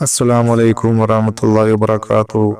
അസ്സലാമു അലൈക്കും വറഹമത്തല്ലാ വബറകാത്തു.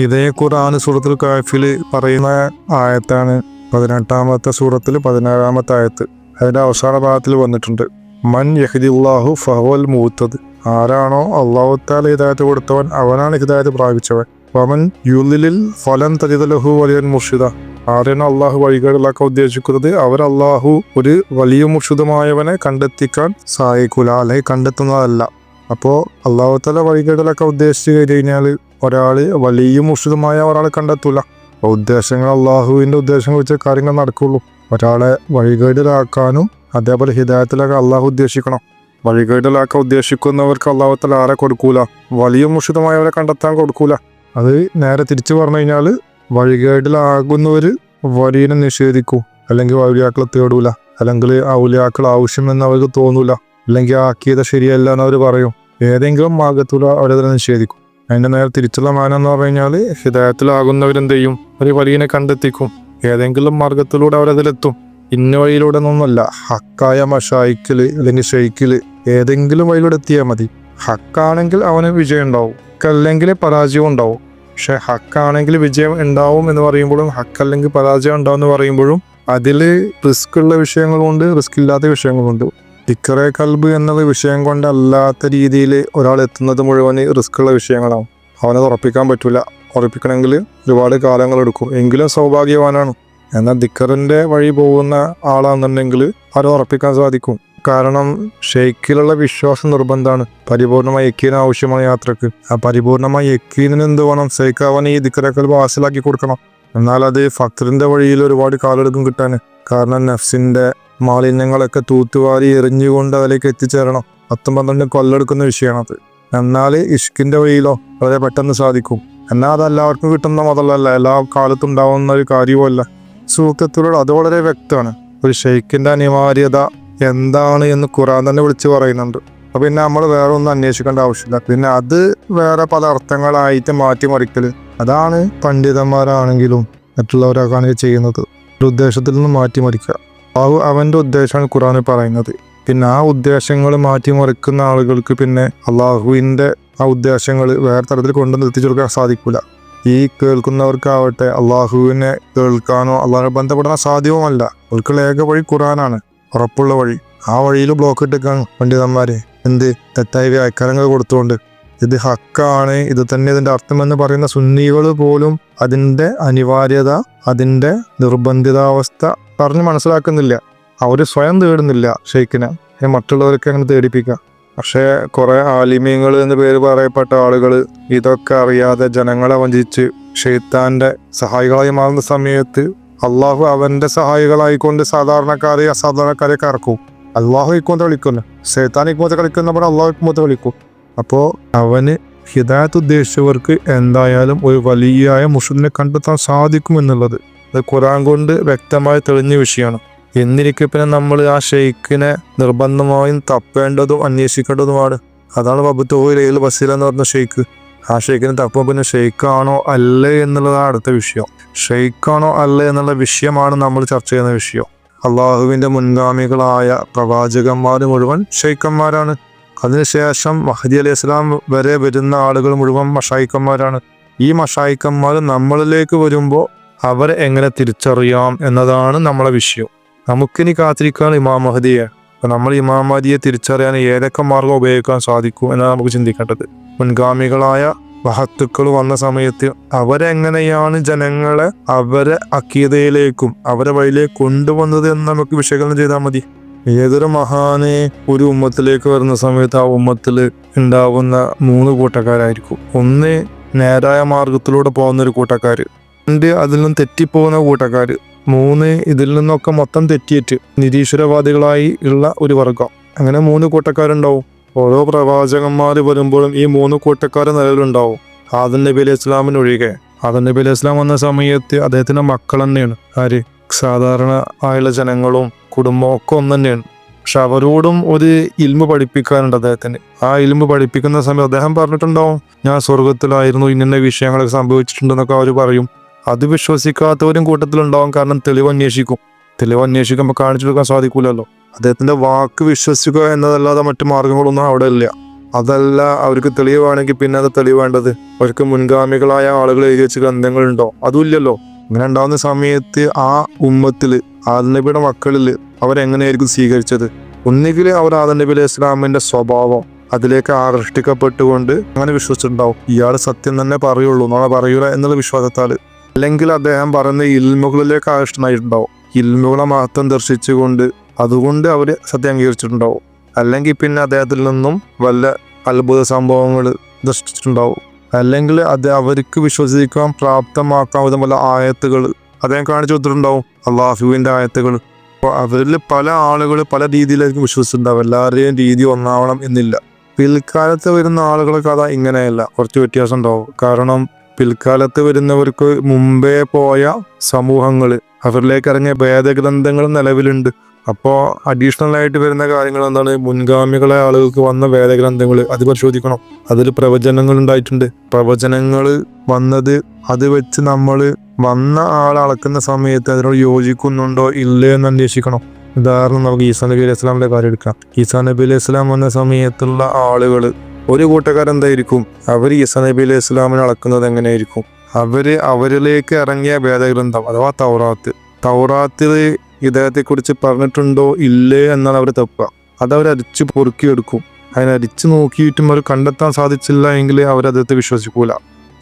ഇതേ ഖുർആൻ സൂറത്തുൽ കാഫിൽ പറയുന്ന ആയത്താണ് പതിനെട്ടാമത്തെ സൂറത്തിൽ പതിനേഴാമത്തെ ആയത്ത്. അതിന്റെ അവസാന ഭാഗത്തിൽ വന്നിട്ടുണ്ട്. മൻ യഹദില്ലാഹു ഫഹവൽ മൂത്തത്. ആരാണോ അള്ളാഹു താല ഹിദായത്ത് കൊടുത്തവൻ അവനാണ് ഹിദായത്ത് പ്രാപിച്ചവൻ. വമൻ യുലിലിൽ ഫലൻ തരിതലഹു വലിയൻ മുർഷിദ. ആരെയാണ് അള്ളാഹു വഴികളിലാക്കാൻ ഉദ്ദേശിക്കുന്നത്? അവർ അള്ളാഹു ഒരു വലിയ മുർഷിദമായവനെ കണ്ടെത്തിക്കാൻ സഹായിക്കൂല അല്ലെങ്കിൽ കണ്ടെത്തുന്നതല്ല. അപ്പോൾ അള്ളാഹുത്തല വഴികേടലൊക്കെ ഉദ്ദേശിച്ച് കഴിഞ്ഞ് കഴിഞ്ഞാൽ ഒരാൾ വലിയ മുഷിതമായ ഒരാളെ കണ്ടെത്തൂല. അപ്പോൾ ഉദ്ദേശങ്ങൾ അള്ളാഹുവിന്റെ ഉദ്ദേശങ്ങൾ വെച്ച കാര്യങ്ങൾ നടക്കുള്ളൂ. ഒരാളെ വഴികേടിലാക്കാനും അതേപോലെ ഹിദായത്തിലൊക്കെ അള്ളാഹു ഉദ്ദേശിക്കണം. വഴികേടിലാക്കാൻ ഉദ്ദേശിക്കുന്നവർക്ക് അള്ളാഹുത്തല ആരെ കൊടുക്കൂല? വലിയ മുഷിതമായവരെ കണ്ടെത്താൻ കൊടുക്കൂല? അത് നേരെ തിരിച്ചു പറഞ്ഞു കഴിഞ്ഞാൽ വഴികേടലാകുന്നവർ വരീനെ നിഷേധിക്കൂ. അല്ലെങ്കിൽ ഔലിയാക്കളെ തേടൂല. അല്ലെങ്കിൽ ഔലിയാക്കൾ ആവശ്യമെന്ന് അവർക്ക് തോന്നൂല. അല്ലെങ്കിൽ ആക്കിയത് ശരിയല്ല എന്ന് അവർ പറയും. ഏതെങ്കിലും മാർഗത്തിൽ അവരതിനെ നിഷേധിക്കും. അതിന്റെ നേരെ തിരിച്ചുള്ള മാനം എന്ന് പറഞ്ഞു കഴിഞ്ഞാൽ ഹിതായത്തിലാകുന്നവരെന്ത് ചെയ്യും? ഒരു വലിയനെ കണ്ടെത്തിക്കും. ഏതെങ്കിലും മാർഗത്തിലൂടെ അവരതിലെത്തും. ഇന്ന വഴിയിലൂടെ ഒന്നുമല്ല. ഹക്കായ മഷായിക്കൽ അല്ലെങ്കിൽ ഷെയ്ക്കിൽ ഏതെങ്കിലും വഴിയിലൂടെ എത്തിയാൽ മതി. ഹക്കാണെങ്കിൽ അവന് വിജയം ഉണ്ടാവും. ഹക്കല്ലെങ്കിൽ പരാജയം ഉണ്ടാവും. പക്ഷെ ഹക്കാണെങ്കിൽ വിജയം ഉണ്ടാവും എന്ന് പറയുമ്പോഴും ഹക്കല്ലെങ്കിൽ പരാജയം ഉണ്ടാവും എന്ന് പറയുമ്പോഴും അതിൽ റിസ്ക് ഉള്ള വിഷയങ്ങളുണ്ട് റിസ്ക് ഇല്ലാത്ത വിഷയങ്ങളുണ്ട് തിക്കറെ കൽബ് എന്നുള്ള വിഷയം കൊണ്ടല്ലാത്ത രീതിയിൽ ഒരാൾ എത്തുന്നത് മുഴുവൻ റിസ്ക് ഉള്ള വിഷയങ്ങളാണ്. അവനത് ഉറപ്പിക്കാൻ പറ്റില്ല ഉറപ്പിക്കണമെങ്കിൽ ഒരുപാട് കാലങ്ങൾ എടുക്കും. എങ്കിലും സൗഭാഗ്യവാനാണ്. എന്നാൽ ദിക്കറിന്റെ വഴി പോകുന്ന ആളാണെന്നുണ്ടെങ്കിൽ അത് ഉറപ്പിക്കാൻ സാധിക്കും. കാരണം ഷെയ്ക്കിലുള്ള വിശ്വാസം നിർബന്ധമാണ്. പരിപൂർണമായി യക്കീന് ആവശ്യമാണ് യാത്രയ്ക്ക്. ആ പരിപൂർണമായി യക്കീനിന് എന്ത് വേണം? ഷെയ്ഖ് ഈ ദിക്കറക്കൽ വാസിലാക്കി കൊടുക്കണം. എന്നാൽ അത് ഫക്തറിന്റെ വഴിയിൽ ഒരുപാട് കാലെടുക്കും കിട്ടാൻ. കാരണം നഫ്സിന്റെ മാലിന്യങ്ങളൊക്കെ തൂത്തുവാരി എറിഞ്ഞുകൊണ്ട് അതിലേക്ക് എത്തിച്ചേരണം. പത്തും പന്ത്രണ്ട് കൊല്ലെടുക്കുന്ന വിഷയമാണത് എന്നാൽ ഇഷ്കിന്റെ വഴിയിലോ വളരെ പെട്ടെന്ന് സാധിക്കും. എന്നാൽ അത് എല്ലാവർക്കും കിട്ടുന്ന മുതലല്ല. എല്ലാ കാലത്തും ഉണ്ടാവുന്ന ഒരു കാര്യവുമല്ല. സുഹൃത്തുക്കളോട് അത് വളരെ വ്യക്തമാണ്. ഒരു ഷെയ്ഖിന്റെ അനിവാര്യത എന്താണ് എന്ന് ഖുറാൻ തന്നെ വിളിച്ച് പറയുന്നുണ്ട്. അപ്പൊ പിന്നെ നമ്മൾ വേറെ ഒന്നും അന്വേഷിക്കേണ്ട ആവശ്യമില്ല. പിന്നെ അത് വേറെ പല അർത്ഥങ്ങളായിട്ട് മാറ്റിമറിക്കൽ അതാണ് പണ്ഡിതന്മാരാണെങ്കിലും മറ്റുള്ളവരൊക്കെ ചെയ്യുന്നത്. ഒരു ഉദ്ദേശത്തിൽ നിന്ന് മാറ്റിമറിക്കുക. ആ അവന്റെ ഉദ്ദേശമാണ് ഖുറാനിൽ പറയുന്നത്. പിന്നെ ആ ഉദ്ദേശങ്ങൾ മാറ്റിമറിക്കുന്ന ആളുകൾക്ക് പിന്നെ അള്ളാഹുവിന്റെ ആ ഉദ്ദേശങ്ങൾ വേറെ തരത്തിൽ കൊണ്ടു നിർത്തിച്ചു കൊടുക്കാൻ സാധിക്കില്ല ഈ കേൾക്കുന്നവർക്കാവട്ടെ അള്ളാഹുവിനെ കേൾക്കാനോ അള്ളാഹു ബന്ധപ്പെടാൻ സാധ്യവുമല്ല അവർക്കുള്ള ഏക വഴി ഖുറാനാണ് ഉറപ്പുള്ള വഴി. ആ വഴിയിൽ ബ്ലോക്ക് ഇട്ടേക്കാണ് പണ്ഡിതന്മാരെ. എന്ത്? തെറ്റായ വ്യാഖ്യാനങ്ങൾ കൊടുത്തുകൊണ്ട്. ഇത് ഹക്കാണ്. ഇത് തന്നെ ഇതിന്റെ അർത്ഥമെന്ന് പറയുന്ന സുന്നികൾ പോലും അതിന്റെ അനിവാര്യത അതിന്റെ നിർബന്ധിതാവസ്ഥ പറഞ്ഞ് മനസ്സിലാക്കുന്നില്ല. അവർ സ്വയം തേടുന്നില്ല ഷെയ്ഖിനെ. മറ്റുള്ളവരൊക്കെ അങ്ങനെ തേടിപ്പിക്കാം. പക്ഷേ കുറേ ആലിമ്യങ്ങൾ എന്ന് പേര് പറയപ്പെട്ട ആളുകൾ ഇതൊക്കെ അറിയാതെ ജനങ്ങളെ വഞ്ചിച്ച് ഷെയ്ത്താന്റെ സഹായികളായി മാറുന്ന സമയത്ത് അള്ളാഹു അവന്റെ സഹായികളായിക്കൊണ്ട് സാധാരണക്കാരെ അസാധാരണക്കാരെ കറക്കും. അള്ളാഹു ഇക്കോത്തെ കളിക്കുന്നു ഷെയ്ത്താൻ ഇക്കോത്തെ കളിക്കുന്നപ്പോൾ അള്ളാഹു ഇക്കോത്തെ കളിക്കും അപ്പോൾ അവന് ഹിദായത്ത് ഉദ്ദേശിച്ചവർക്ക് എന്തായാലും ഒരു വലിയ മുഷുദിനെ കണ്ടെത്താൻ സാധിക്കും എന്നുള്ളത്. അത് ഖുറാൻ കൊണ്ട് വ്യക്തമായി തെളിഞ്ഞ വിഷയമാണ്. എന്നിരിക്കെ പിന്നെ നമ്മൾ ആ ഷെയ്ഖിനെ നിർബന്ധമായും തപ്പേണ്ടതും അന്വേഷിക്കേണ്ടതുമാണ്. അതാണ് ബബുത്തോയിൽ ബസീൽ എന്ന് പറഞ്ഞ ഷെയ്ഖ്. ആ ഷെയ്ഖിനെ തപ്പുമ്പോൾ പിന്നെ ഷെയ്ഖാണോ അല്ലേ എന്നുള്ളതാണ് അടുത്ത വിഷയം. ഷെയ്ഖാണോ അല്ലേ എന്നുള്ള വിഷയമാണ് നമ്മൾ ചർച്ച ചെയ്യുന്ന വിഷയം. അള്ളാഹുവിന്റെ മുൻഗാമികളായ പ്രവാചകന്മാർ മുഴുവൻ ഷെയ്ഖന്മാരാണ്. അതിനുശേഷം മഹദി അലി ഇസ്ലാം വരെ വരുന്ന ആളുകൾ മുഴുവൻ മഷായിക്കന്മാരാണ് ഈ മഷായിക്കന്മാർ നമ്മളിലേക്ക് വരുമ്പോൾ അവരെ എങ്ങനെ തിരിച്ചറിയാം എന്നതാണ് നമ്മളെ വിഷയം. നമുക്കിനി കാത്തിരിക്കാൻ ഇമാം മഹദിയെ. അപ്പൊ നമ്മൾ ഇമാം മഹദിയെ തിരിച്ചറിയാൻ ഏതൊക്കെ മാർഗം ഉപയോഗിക്കാൻ സാധിക്കും എന്നാണ് നമുക്ക് ചിന്തിക്കേണ്ടത്. മുൻഗാമികളായ മഹത്തുക്കൾ വന്ന സമയത്ത് അവരെങ്ങനെയാണ് ജനങ്ങളെ അവരെ അക്കീതയിലേക്കും അവരെ വഴിയിലേക്ക് കൊണ്ടുവന്നത് എന്ന് നമുക്ക് വിശകലനം ചെയ്താൽ മതി. ഏതൊരു മഹാനെ ഒരു ഉമ്മത്തിലേക്ക് വരുന്ന സമയത്ത് ആ ഉമ്മത്തിൽ ഉണ്ടാവുന്ന മൂന്ന് കൂട്ടക്കാരായിരിക്കും. ഒന്ന് നേരായ മാർഗത്തിലൂടെ പോകുന്ന ഒരു കൂട്ടക്കാര്. രണ്ട് അതിൽ നിന്നും തെറ്റിപ്പോകുന്ന കൂട്ടക്കാർ മൂന്ന് ഇതിൽ നിന്നൊക്കെ മൊത്തം തെറ്റിയിട്ട് നിരീശ്വരവാദികളായി ഉള്ള ഒരു വർഗം. അങ്ങനെ മൂന്ന് കൂട്ടക്കാരുണ്ടാവും. ഓരോ പ്രവാചകന്മാർ വരുമ്പോഴും ഈ മൂന്ന് കൂട്ടക്കാർ നിലവിലുണ്ടാവും. ആദൻ നബി അലൈഹി ഇസ്ലാമിനൊഴികെ ആദൻ നബി അലൈഹി ഇസ്ലാം വന്ന സമയത്ത് അദ്ദേഹത്തിന്റെ മക്കൾ തന്നെയാണ്. ആര്? സാധാരണ ആയുള്ള ജനങ്ങളും കുടുംബവും ഒക്കെ ഒന്ന് തന്നെയാണ്. പക്ഷെ അവരോടും ഒരു ഇൽമ പഠിപ്പിക്കാനുണ്ട് അദ്ദേഹത്തിന്. ആ ഇൽമ പഠിപ്പിക്കുന്ന സമയത്ത് അദ്ദേഹം പറഞ്ഞിട്ടുണ്ടാവും ഞാൻ സ്വർഗത്തിലായിരുന്നു ഇന്ന വിഷയങ്ങളൊക്കെ സംഭവിച്ചിട്ടുണ്ടെന്നൊക്കെ അവർ പറയും. അത് വിശ്വസിക്കാത്തവരും കൂട്ടത്തിലുണ്ടാവും. കാരണം തെളിവ് അന്വേഷിക്കും. തെളിവ് അന്വേഷിക്കുമ്പോൾ കാണിച്ചു കൊടുക്കാൻ സാധിക്കൂലല്ലോ. അദ്ദേഹത്തിന്റെ വാക്ക് വിശ്വസിക്കുക എന്നതല്ലാതെ മറ്റു മാർഗങ്ങളൊന്നും അവിടെ ഇല്ല. അതല്ല അവർക്ക് തെളിവാണെങ്കിൽ പിന്നെ അത് തെളിവേണ്ടത് അവർക്ക് മുൻഗാമികളായ ആളുകൾ എഴുതി വെച്ച ഗ്രന്ഥങ്ങളുണ്ടോ? അതുമില്ലല്ലോ ഇങ്ങനെ ഉണ്ടാവുന്ന സമയത്ത് ആ ഉമ്മത്തിൽ ആദനബിയുടെ മക്കളിൽ അവരെങ്ങനെയായിരിക്കും സ്വീകരിച്ചത്? ഒന്നുകിൽ അവർ ആദനബി അലൈഹി ഇസ്ലാമിന്റെ സ്വഭാവം അതിലേക്ക് ആകർഷിക്കപ്പെട്ടുകൊണ്ട് അങ്ങനെ വിശ്വസിച്ചിട്ടുണ്ടാവും. ഇയാൾ സത്യം തന്നെ പറയുള്ളൂ. നാളെ പറയൂല എന്നുള്ള വിശ്വാസത്താൽ അല്ലെങ്കിൽ അദ്ദേഹം പറയുന്ന ഇൽമുകളിലേക്ക് ആകർഷ്ടനായിട്ടുണ്ടാവും ഇൽമുകളെ മഹത്വം ദർശിച്ചുകൊണ്ട് അതുകൊണ്ട് അവർ സത്യം അംഗീകരിച്ചിട്ടുണ്ടാവും. അല്ലെങ്കിൽ പിന്നെ അദ്ദേഹത്തിൽ നിന്നും വല്ല അത്ഭുത സംഭവങ്ങൾ ദർശിച്ചിട്ടുണ്ടാവും. അല്ലെങ്കിൽ അത് അവർക്ക് വിശ്വസിക്കാൻ പ്രാപ്തമാക്കാവുന്ന വല്ല ആയത്തുകൾ അദ്ദേഹം കാണിച്ചു കൊടുത്തിട്ടുണ്ടാവും. അള്ളാഹുവിന്റെ ആയത്തുകൾ. അപ്പോൾ അവരിൽ പല ആളുകൾ പല രീതിയിലായിരിക്കും വിശ്വസിച്ചിട്ടുണ്ടാവും എല്ലാവരുടെയും രീതി ഒന്നാവണം എന്നില്ല. പിൽക്കാലത്ത് വരുന്ന ആളുകളെ കഥ ഇങ്ങനെയല്ല. കുറച്ച് വ്യത്യാസം ഉണ്ടാവും. കാരണം പിൽക്കാലത്ത് വരുന്നവർക്ക് മുമ്പേ പോയ സമൂഹങ്ങൾ അവരിലേക്ക് ഇറങ്ങിയ ഭേദഗ്രന്ഥങ്ങൾ നിലവിലുണ്ട്. അപ്പോൾ അഡീഷണൽ ആയിട്ട് വരുന്ന കാര്യങ്ങൾ എന്താണ്? മുൻഗാമികളെ ആളുകൾക്ക് വന്ന വേദഗ്രന്ഥങ്ങൾ അത് പരിശോധിക്കണം. അതിൽ പ്രവചനങ്ങൾ ഉണ്ടായിട്ടുണ്ട്. പ്രവചനങ്ങൾ വന്നത് അത് വെച്ച് നമ്മൾ വന്ന ആൾ അളക്കുന്ന സമയത്ത് അതിനോട് യോജിക്കുന്നുണ്ടോ ഇല്ലേ എന്ന് അന്വേഷിക്കണം. ഉദാഹരണം നമുക്ക് ഈസാ നബി അലൈഹി ഇസ്ലാമിന്റെ കാര്യം എടുക്കാം. ഈസാ നബി അലൈഹി ഇസ്ലാം വന്ന സമയത്തുള്ള ആളുകൾ ഒരു കൂട്ടക്കാരെന്തായിരിക്കും അവർ ഈസ നബി അലൈഹി ഇസ്ലാമിനെ അളക്കുന്നത് എങ്ങനെയായിരിക്കും? അവർ അവരിലേക്ക് ഇറങ്ങിയ വേദഗ്രന്ഥം അഥവാ തൗറാത്ത്. തൗറാത്തിൽ ഇദ്ദേഹത്തെക്കുറിച്ച് പറഞ്ഞിട്ടുണ്ടോ? ഇല്ലേ എന്നാണ് അവർ തപ്പുക. അതവർ അരിച്ചു പൊറുക്കിയെടുക്കും. അതിനെ അരിച്ച് നോക്കിയിട്ടും അവർ കണ്ടെത്താൻ സാധിച്ചില്ല എങ്കിൽ അവർ അദ്ദേഹത്തെ വിശ്വസിക്കൂല.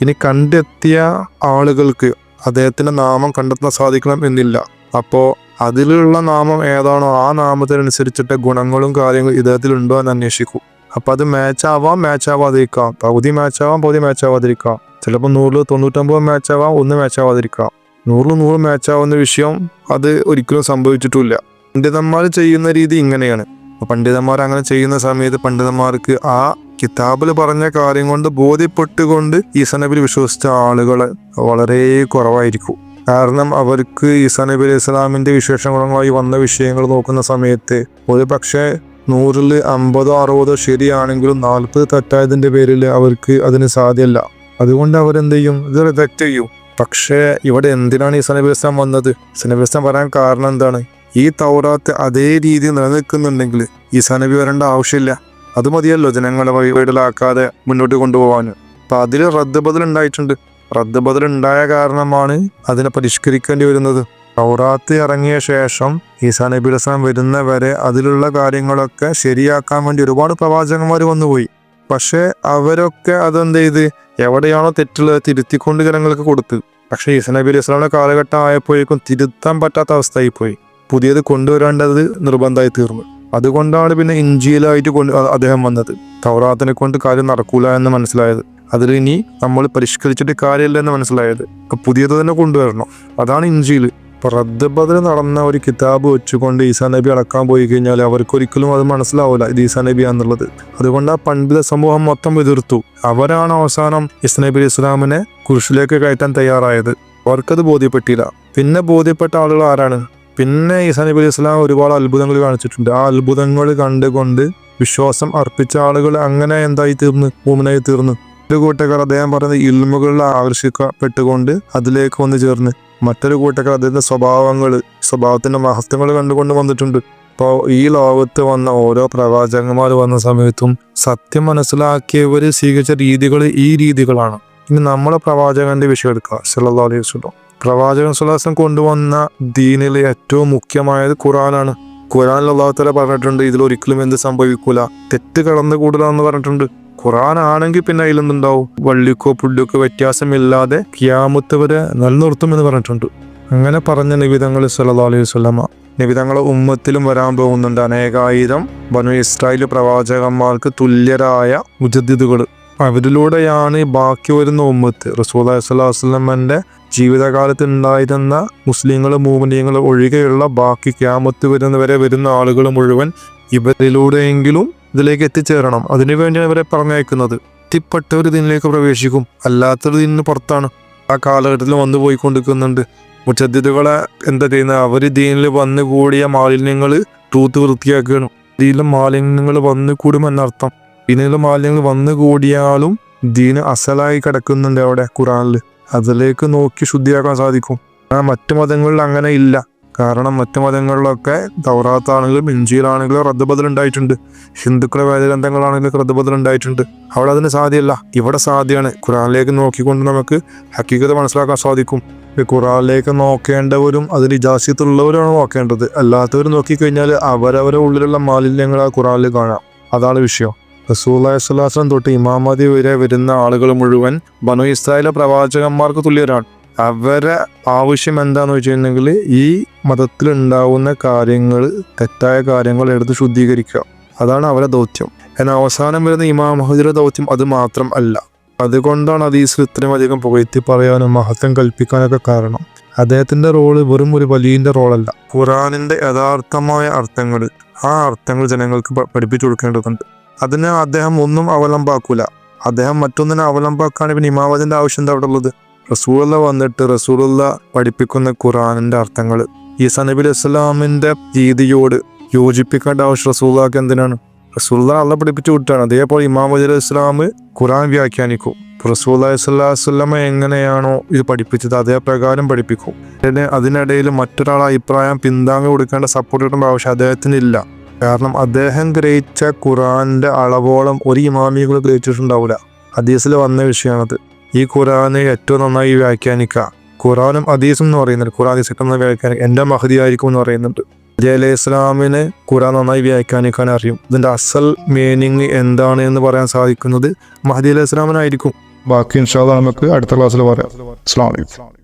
ഇനി കണ്ടെത്തിയ ആളുകൾക്ക് അദ്ദേഹത്തിന്റെ നാമം കണ്ടെത്താൻ സാധിക്കണം എന്നില്ല. അപ്പോ അതിലുള്ള നാമം ഏതാണോ ആ നാമത്തിനനുസരിച്ചിട്ട് ഗുണങ്ങളും കാര്യങ്ങളും ഇദ്ദേഹത്തിൽ ഉണ്ടോ എന്ന് അന്വേഷിക്കും. അപ്പൊ അത് മാച്ച് ആവാം മാച്ച് ആവാതിരിക്കാം. പകുതി മാച്ച് ആവാം പകുതി മാച്ച് ആവാതിരിക്കാം. ചിലപ്പോൾ നൂറിൽ തൊണ്ണൂറ്റൊമ്പത് മാച്ച് ആവാം ഒന്ന് മാച്ച് ആവാതിരിക്കാം. നൂറിൽ നൂറ് മാച്ച് ആവുന്ന വിഷയം അത് ഒരിക്കലും സംഭവിച്ചിട്ടില്ല. പണ്ഡിതന്മാർ ചെയ്യുന്ന രീതി ഇങ്ങനെയാണ്. പണ്ഡിതന്മാർ അങ്ങനെ ചെയ്യുന്ന സമയത്ത് പണ്ഡിതന്മാർക്ക് ആ കിതാബിൽ പറഞ്ഞ കാര്യം കൊണ്ട് ബോധ്യപ്പെട്ടുകൊണ്ട് ഈസാ വിശ്വസിച്ച ആളുകൾ വളരെ കുറവായിരിക്കും. കാരണം അവർക്ക് ഈസാ നബി അലൈഹി വിശേഷ ഗുണങ്ങളായി വന്ന വിഷയങ്ങൾ നോക്കുന്ന സമയത്ത് ഒരു പക്ഷേ നൂറിൽ അമ്പതോ അറുപതോ ശരിയാണെങ്കിലും നാൽപ്പത് തെറ്റായതിന്റെ പേരിൽ അവർക്ക് അതിന് സാധ്യമല്ല അതുകൊണ്ട് അവരെന്ത് ചെയ്യും ഇത് റിജക്റ്റ് ചെയ്യും. പക്ഷേ ഇവിടെ എന്തിനാണ് ഈ സനബിസ്ലാം വന്നത്? സനബിസ്ലാം പറയാൻ കാരണം എന്താണ്? ഈ തൗറാത്ത് അതേ രീതിയിൽ നിലനിൽക്കുന്നുണ്ടെങ്കിൽ ഈ സനബി വരേണ്ട ആവശ്യമില്ല. അത് മതിയല്ലോ ജനങ്ങളെ വൈവൈടലാക്കാതെ മുന്നോട്ട് കൊണ്ടുപോകാൻ അപ്പം അതിൽ റദ്ദ് ബദൽ ഉണ്ടായിട്ടുണ്ട്. റദ്ദ് ബദൽ ഉണ്ടായ കാരണമാണ് അതിനെ പരിഷ്കരിക്കേണ്ടി വരുന്നത്. തൗറാത്ത് ഇറങ്ങിയ ശേഷം ഈസാ നബി അലൈഹിസ്ലാം വരുന്നവരെ അതിലുള്ള കാര്യങ്ങളൊക്കെ ശരിയാക്കാൻ വേണ്ടി ഒരുപാട് പ്രവാചകന്മാർ വന്നുപോയി. പക്ഷേ അവരൊക്കെ അതെന്ത് ചെയ്ത്? എവിടെയാണോ തെറ്റുള്ളത് തിരുത്തിക്കൊണ്ട് ജനങ്ങൾക്ക് കൊടുത്ത്. പക്ഷേ ഈസാ നബി അലൈഹി ഇസ്ലാമിന്റെ കാലഘട്ടം ആയപ്പോഴേക്കും തിരുത്താൻ പറ്റാത്ത അവസ്ഥയായി പോയി. പുതിയത് കൊണ്ടുവരേണ്ടത് നിർബന്ധമായി തീർന്നു. അതുകൊണ്ടാണ് പിന്നെ ഇഞ്ചിയിലായിട്ട് കൊണ്ട് അദ്ദേഹം വന്നത്. തൗറാത്തിനെ കൊണ്ട് കാര്യം നടക്കൂല എന്ന് മനസ്സിലായത്. അതിൽ ഇനി നമ്മൾ പരിഷ്കരിച്ചിട്ട് കാര്യമില്ല എന്ന് മനസ്സിലായത്. പുതിയത് തന്നെ കൊണ്ടുവരണം. അതാണ് ഇഞ്ചിയിൽ ഇപ്പൊ റദ്ദ് ബദൽ നടന്ന ഒരു കിതാബ് വെച്ചുകൊണ്ട് ഈസാ നബി അടക്കാൻ പോയി കഴിഞ്ഞാൽ അവർക്ക് ഒരിക്കലും അത് മനസ്സിലാവില്ല ഇത് ഈസാ നബി എന്നുള്ളത് അതുകൊണ്ട് ആ പണ്ഡിത സമൂഹം മൊത്തം എതിർത്തു അവരാണ് അവസാനം ഇസ് നബി ഇസ്ലാമിനെ കുരിശിലേക്ക് കയറ്റാൻ തയ്യാറായത്. അവർക്കത് ബോധ്യപ്പെട്ടില്ല. പിന്നെ ബോധ്യപ്പെട്ട ആളുകൾ ആരാണ്? പിന്നെ ഈസാ നബി ഇസ്ലാം ഒരുപാട് അത്ഭുതങ്ങൾ കാണിച്ചിട്ടുണ്ട്. ആ അത്ഭുതങ്ങൾ കണ്ടുകൊണ്ട് വിശ്വാസം അർപ്പിച്ച ആളുകൾ അങ്ങനെ എന്തായി തീർന്ന്? മൂമനായി തീർന്നു. ഒരു കൂട്ടക്കാർ അദ്ദേഹം പറയുന്നത് ഇൽമുകളിൽ ആകർഷിക്കപ്പെട്ടുകൊണ്ട് അതിലേക്ക് വന്നു ചേർന്ന്. മറ്റൊരു കൂട്ടക്കാർ അദ്ദേഹത്തിന്റെ സ്വഭാവങ്ങൾ സ്വഭാവത്തിന്റെ മഹത്വങ്ങൾ കണ്ടുകൊണ്ട് വന്നിട്ടുണ്ട്. ഇപ്പോൾ ഈ ലോകത്ത് വന്ന ഓരോ പ്രവാചകന്മാർ വന്ന സമയത്തും സത്യം മനസ്സിലാക്കിയവർ സ്വീകരിച്ച രീതികൾ ഈ രീതികളാണ്. ഇനി നമ്മളെ പ്രവാചകന്റെ വിഷയം എടുക്കുക. സല്ലല്ലാഹു അലൈഹി വസല്ലം. പ്രവാചകൻ സുല്ലാസം കൊണ്ടുവന്ന ദീനിലെ ഏറ്റവും മുഖ്യമായത് ഖുറാനാണ് അള്ളാഹു തല പറഞ്ഞിട്ടുണ്ട് ഇതിൽ ഒരിക്കലും എന്ത് സംഭവിക്കൂല തെറ്റ് കടന്നു കൂടുതലാന്ന് പറഞ്ഞിട്ടുണ്ട്. ഖുറാൻ ആണെങ്കിൽ പിന്നെ അതിലെന്തുണ്ടാവും? വള്ളിക്കോ പുള്ളിക്കോ വ്യത്യാസമില്ലാതെ ക്യാമത്ത് വരെ നിലനിർത്തുമെന്ന് പറഞ്ഞിട്ടുണ്ട്. അങ്ങനെ പറഞ്ഞ നിബിതങ്ങൾ സല്ലല്ലാഹു അലൈഹി സ്വലമ നിബിതങ്ങളെ ഉമ്മത്തിലും വരാൻ പോകുന്നുണ്ട്. അനേകായിരം ബനു ഇസ്രായേൽ പ്രവാചകന്മാർക്ക് തുല്യരായ മുജദ്ദിദുകൾ. അവരിലൂടെയാണ് ബാക്കി വരുന്ന ഉമ്മത്ത്. റസൂൽ വസ്ലമന്റെ ജീവിതകാലത്ത് ഉണ്ടായിരുന്ന മുസ്ലിങ്ങളും മൂമിനിയങ്ങളും ഒഴികെയുള്ള ബാക്കി ക്യാമത്ത് വരുന്നവരെ വരുന്ന ആളുകൾ മുഴുവൻ ഇവരിലൂടെയെങ്കിലും ഇതിലേക്ക് എത്തിച്ചേരണം. അതിനുവേണ്ടിയാണ് ഇവരെ പറഞ്ഞയക്കുന്നത്. എത്തിപ്പെട്ട ഒരു ദിനിലേക്ക് പ്രവേശിക്കും. അല്ലാത്തൊരു ഇതിന് പുറത്താണ് ആ കാലഘട്ടത്തിൽ വന്നു പോയിക്കൊണ്ടിരിക്കുന്നുണ്ട്. മുച്ചദ്ദിദുകളെ എന്താ ചെയ്യുന്നത്? അവർ ദീനിൽ വന്നു കൂടിയ മാലിന്യങ്ങൾ തൂത്ത് വൃത്തിയാക്കുകയാണ്. ദീനിലെ മാലിന്യങ്ങൾ വന്നു കൂടുമെന്നർത്ഥം ദീനിലെ മാലിന്യങ്ങൾ വന്നു കൂടിയാലും ദീന് അസലായി കിടക്കുന്നുണ്ട് അവിടെ ഖുറാനിൽ അതിലേക്ക് നോക്കി ശുദ്ധിയാക്കാൻ സാധിക്കും. ആ മറ്റു മതങ്ങളിൽ അങ്ങനെ ഇല്ല. കാരണം മറ്റു മതങ്ങളിലൊക്കെ തൗറാത്താണെങ്കിലും ഇഞ്ചിയിലാണെങ്കിലും റദ്ദബദൽ ഉണ്ടായിട്ടുണ്ട് ഹിന്ദുക്കളെ വേദഗ്രന്ഥങ്ങളാണെങ്കിലും റദ്ദബദൽ ഉണ്ടായിട്ടുണ്ട് അവിടെ അതിന് സാധ്യമല്ല ഇവിടെ സാധ്യമാണ് ഖുറാനിലേക്ക് നോക്കിക്കൊണ്ട് നമുക്ക് ഹക്കീകത മനസ്സിലാക്കാൻ സാധിക്കും. ഖുറാനിലേക്ക് നോക്കേണ്ടവരും അതിൽ ഇജാസ്യത്തുള്ളവരാണ് നോക്കേണ്ടത്. അല്ലാത്തവർ നോക്കിക്കഴിഞ്ഞാൽ അവരവരുടെ ഉള്ളിലുള്ള മാലിന്യങ്ങൾ ആ ഖുറാനിൽ കാണാം. അതാണ് വിഷയം. റസൂല്ലാസ്ലാം തൊട്ട് ഇമാമതി വരെ വരുന്ന ആളുകൾ മുഴുവൻ ബനു ഇസ്രായേലെ പ്രവാചകന്മാർക്ക് തുല്യരാണ്. അവരെ ആവശ്യം എന്താന്ന് വെച്ചിട്ടുണ്ടെങ്കിൽ ഈ മതത്തിൽ ഉണ്ടാവുന്ന കാര്യങ്ങൾ തെറ്റായ കാര്യങ്ങൾ എടുത്ത് ശുദ്ധീകരിക്കുക. അതാണ് അവരെ ദൗത്യം. എന്നാൽ അവസാനം വരുന്ന ഇമാം മഹദിയുടെ ദൗത്യം അത് മാത്രം അല്ല. അതുകൊണ്ടാണ് അതീസിൽ ഇത്രയും അധികം പുകഴ്ത്തി പറയാനും മഹത്വം കൽപ്പിക്കാനൊക്കെ കാരണം. അദ്ദേഹത്തിന്റെ റോൾ വെറും ഒരു വലിയന്റെ റോളല്ല. ഖുറാനിന്റെ യഥാർത്ഥമായ അർത്ഥങ്ങൾ ആ അർത്ഥങ്ങൾ ജനങ്ങൾക്ക് പഠിപ്പിച്ചു കൊടുക്കേണ്ടതുണ്ട്. അതിന് അദ്ദേഹം ഒന്നും അവലംബാക്കൂല. അദ്ദേഹം മറ്റൊന്നിനെ അവലംബാക്കാൻ പിന്നെ ഇമാവതിന്റെ ആവശ്യം എന്താ അവിടെ ഉള്ളത്? റസൂള്ള വന്നിട്ട് റസൂലുള്ള പഠിപ്പിക്കുന്ന ഖുറാനിന്റെ അർത്ഥങ്ങൾ. ഈ നബി അസ്സലാമിന്റെ രീതിയോട് യോജിപ്പിക്കേണ്ട ആവശ്യം റസൂള്ളക്ക് എന്തിനാണ്? റസൂള്ള അള്ള പഠിപ്പിച്ചു വിട്ടാണ്. അതേപോലെ ഇമാം അലി ഇസ്ലാം ഖുറാൻ വ്യാഖ്യാനിക്കും. റസൂൽ സ്വല്ലമ എങ്ങനെയാണോ ഇത് പഠിപ്പിച്ചത് അതേ പ്രകാരം പഠിപ്പിക്കും. പിന്നെ അതിനിടയിൽ മറ്റൊരാൾ അഭിപ്രായം പിന്താങ്ങി കൊടുക്കേണ്ട സപ്പോർട്ട് കിട്ടേണ്ട ആവശ്യം അദ്ദേഹത്തിന് ഇല്ല. കാരണം അദ്ദേഹം ഗ്രഹിച്ച ഖുറാന്റെ അളവോളം ഒരു ഇമാമികൾ ഗ്രഹിച്ചിട്ടുണ്ടാവില്ല. ഹദീസിൽ വന്ന വിഷയമാണത്. ഈ ഖുറാനെ ഏറ്റവും നന്നായി വ്യാഖ്യാനിക്കുക. ഖുറാനും അദീസും എന്ന് പറയുന്നുണ്ട്. ഖുറാൻ ഏറ്റവും നന്നായി വ്യാഖ്യാനിക്കുക. എന്റെ മഹദി ആയിരിക്കും എന്ന് പറയുന്നുണ്ട്. അജയ് അലൈഹി ഇസ്ലാമിന് ഖുറാൻ നന്നായി വ്യാഖ്യാനിക്കാൻ അറിയും. ഇതിന്റെ അസൽ മീനിങ് എന്താണ് എന്ന് പറയാൻ സാധിക്കുന്നത് മഹദി അലൈഹി ഇസ്ലാമിനായിരിക്കും ബാക്കി ഇൻഷാല്ല നമുക്ക് അടുത്ത ക്ലാസ്സിൽ പറയാം. അസ്സാം വലൈക്കും